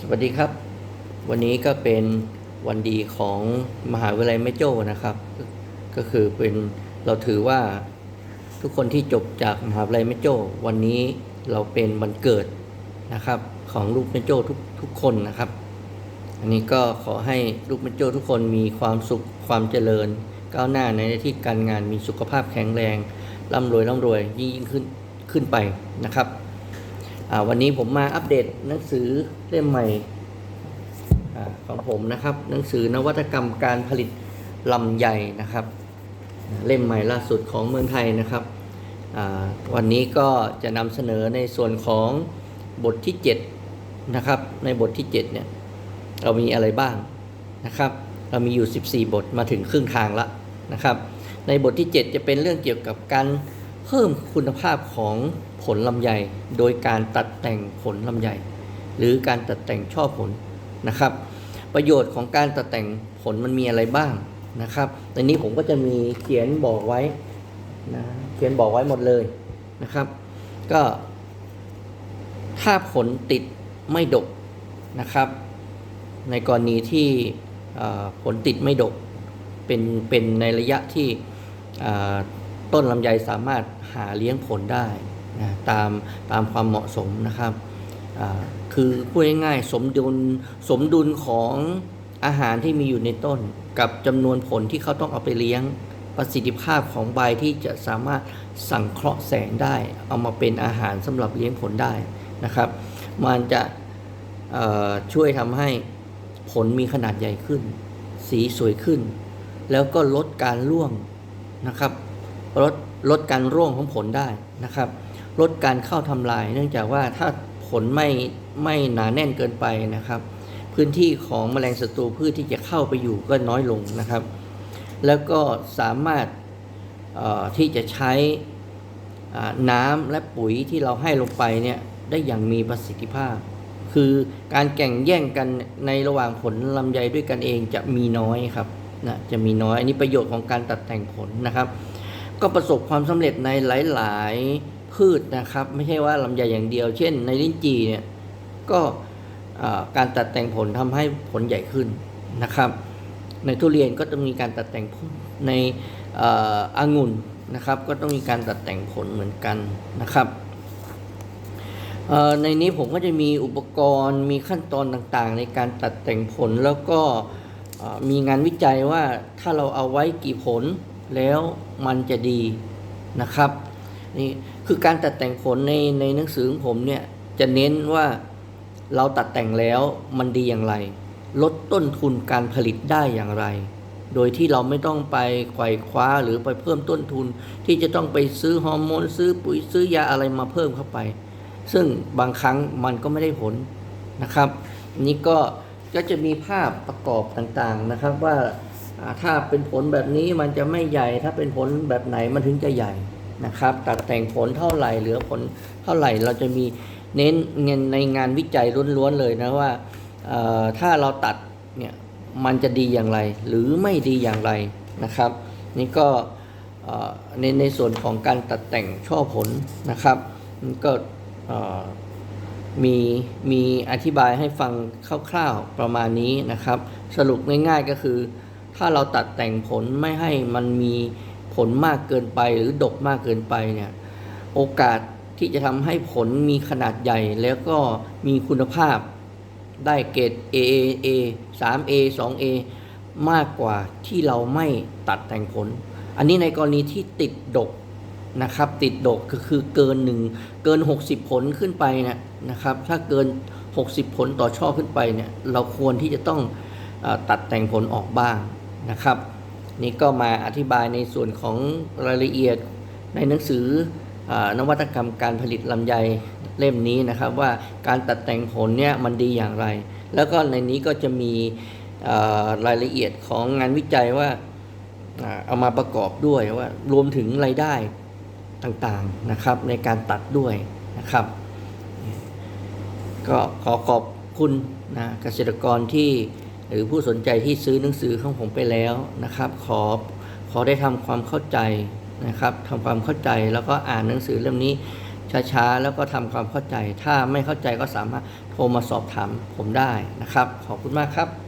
สวัสดีครับ วันนี้ก็เป็นวันดีของมหาวิทยาลัยแม่โจ้นะครับ ก็คือเป็นเราถือว่าทุกคนที่จบจากมหาวิทยาลัยแม่โจ้ วันนี้เราเป็นวันเกิดนะครับ ของลูกแม่โจ้ทุกทุกคนนะครับ อันนี้ก็ขอให้ลูกแม่โจ้ทุกคนมีความสุขความเจริญ ก้าวหน้าในหน้าที่การงานมีสุขภาพแข็งแรงร่ำรวยร่ำรวยยิ่งยิ่งขึ้นขึ้นไปนะครับ วันนี้ผมมาอัปเดตหนังสือเล่มใหม่อของผมนะครับ หนังสือนวัตกรรมการผลิตลำไยนะครับ เล่มใหม่ล่าสุดของเมืองไทยนะครับ วันนี้ก็จะนำเสนอในส่วนของบทที่ 7 นะครับ ในบทที่ 7 เนี่ย เรามีอะไรบ้างนะครับ เรามีอยู่ 14 บทมาถึงครึ่งทางละนะครับ ในบทที่ 7 จะเป็นเรื่องเกี่ยวกับการ เพิ่มคุณภาพของผลลำไย โดยการตัดแต่งผลลำไย หรือการตัดแต่งช่อผลนะครับ ประโยชน์ของการตัดแต่งผลมันมีอะไรบ้างนะครับในนี้ผมก็จะมีเขียนบอกไว้นะเขียนบอกไว้หมดเลยนะครับ ก็ถ้าผลติดไม่ดกนะครับ ในกรณีที่ผลติดไม่ดกเป็นเป็นในระยะที่ ต้นลำไยสามารถหาเลี้ยงผลได้นะตามตามความเหมาะสมนะครับคือพูดง่ายๆสมดุลสมดุลของอาหารที่มีอยู่ในต้น กับจำนวนผลที่เขาต้องเอาไปเลี้ยงประสิทธิภาพของใบที่จะสามารถสังเคราะห์แสงได้ เอามาเป็นอาหารสำหรับเลี้ยงผลได้นะครับ มันจะช่วยทำให้ผลมีขนาดใหญ่ขึ้น สีสวยขึ้น แล้วก็ลดการร่วงนะครับ ลดลดการร่วงของผลได้นะครับ ลดการเข้าทำลาย เนื่องจากว่าถ้าผลไม่ไม่หนาแน่นเกินไปนะครับ พื้นที่ของแมลงศัตรูพืชที่จะเข้าไปอยู่ก็น้อยลงนะครับ แล้วก็สามารถที่จะใช้น้ำและปุ๋ยที่เราให้ลงไปเนี่ยได้อย่างมีประสิทธิภาพ คือการแข่งแย่งกันในระหว่างผลลำไยด้วยกันเองจะมีน้อยครับนะจะมีน้อย อันนี้ประโยชน์ของการตัดแต่งผลนะครับ ก็ประสบความสำเร็จในหลาย ๆ พืชนะครับ ไม่ใช่ว่าลำไยอย่างเดียว เช่น ในลิ้นจี่เนี่ยก็การตัดแต่งผลทำให้ผลใหญ่ขึ้นนะครับ ในทุเรียนก็ต้องมีการตัดแต่งผลในองุ่นนะครับ ก็ต้องมีการตัดแต่งผลเหมือนกันนะครับในนี้ผมก็จะมีอุปกรณ์มีขั้นตอนต่างๆ ในการตัดแต่งผลแล้วก็มีงานวิจัยว่าถ้าเราเอาไว้กี่ผล แล้วมันจะดีนะครับนี่คือการตัดแต่งผลในในหนังสือของผมเนี่ยจะเน้นว่าเราตัดแต่งแล้วมันดีอย่างไร ลดต้นทุนการผลิตได้อย่างไร โดยที่เราไม่ต้องไปไขว่คว้าหรือไปเพิ่มต้นทุน ที่จะต้องไปซื้อฮอร์โมนซื้อปุ๋ยซื้อยาอะไรมาเพิ่มเข้าไป ซึ่งบางครั้งมันก็ไม่ได้ผลนะครับนนี้ก็ก็จะมีภาพประกอบต่างๆนะครับว่า ถ้าเป็นผลแบบนี้มันจะไม่ใหญ่ ถ้าเป็นผลแบบไหนมันถึงจะใหญ่นะครับ ตัดแต่งผลเท่าไหร่เหลือผลเท่าไหร่เราจะมีเน้นเงินในงานวิจัยล้วนๆเลยนะว่าถ้าเราตัดเนี่ยมันจะดีอย่างไร หรือไม่ดีอย่างไรนะครับ นี่ก็ในในส่วนของการตัดแต่งช่อผลนะครับมันก็มีมีอธิบายให้ฟังคร่าวๆประมาณนี้นะครับ สรุปง่ายๆก็คือ ถ้าเราตัดแต่งผลไม่ให้มันมีผลมากเกินไปหรือดกมากเกินไปเนี่ยโอกาสที่จะทำให้ผลมีขนาดใหญ่แล้วก็มีคุณภาพได้เกรด A A A 3A 2A มากกว่าที่เราไม่ตัดแต่งผล อันนี้ในกรณีที่ติดดกนะครับติดดกก็คือเกินหนึ่งเกิน 60 ผลขึ้นไปนะนะครับ ถ้าเกิน 60 ผลต่อช่อขึ้นไปเนี่ยเราควรที่จะต้องอตัดแต่งผลออกบ้าง นะครับ นี่ก็มาอธิบายในส่วนของรายละเอียดในหนังสืออนวัตกรรมการผลิตลำไยเล่มนี้นะครับ ว่าการตัดแต่งผลเนี่ยมันดีอย่างไร แล้วก็ในนี้ก็จะมีรายละเอียดของงานวิจัยว่าอ่าเอามาประกอบด้วยว่ารวมถึงรายได้ต่างๆนะครับในการตัดด้วยนะครับ ก็ขอขอบคุณนะเกษตรกรที่ หรือผู้สนใจที่ซื้อหนังสือของผมไปแล้วนะครับ ขอขอได้ทำความเข้าใจนะครับทำความเข้าใจแล้วก็อ่านหนังสือเล่มนี้ช้าๆแล้วก็ทำความเข้าใจ ถ้าไม่เข้าใจก็สามารถโทรมาสอบถามผมได้นะครับ ขอบคุณมากครับ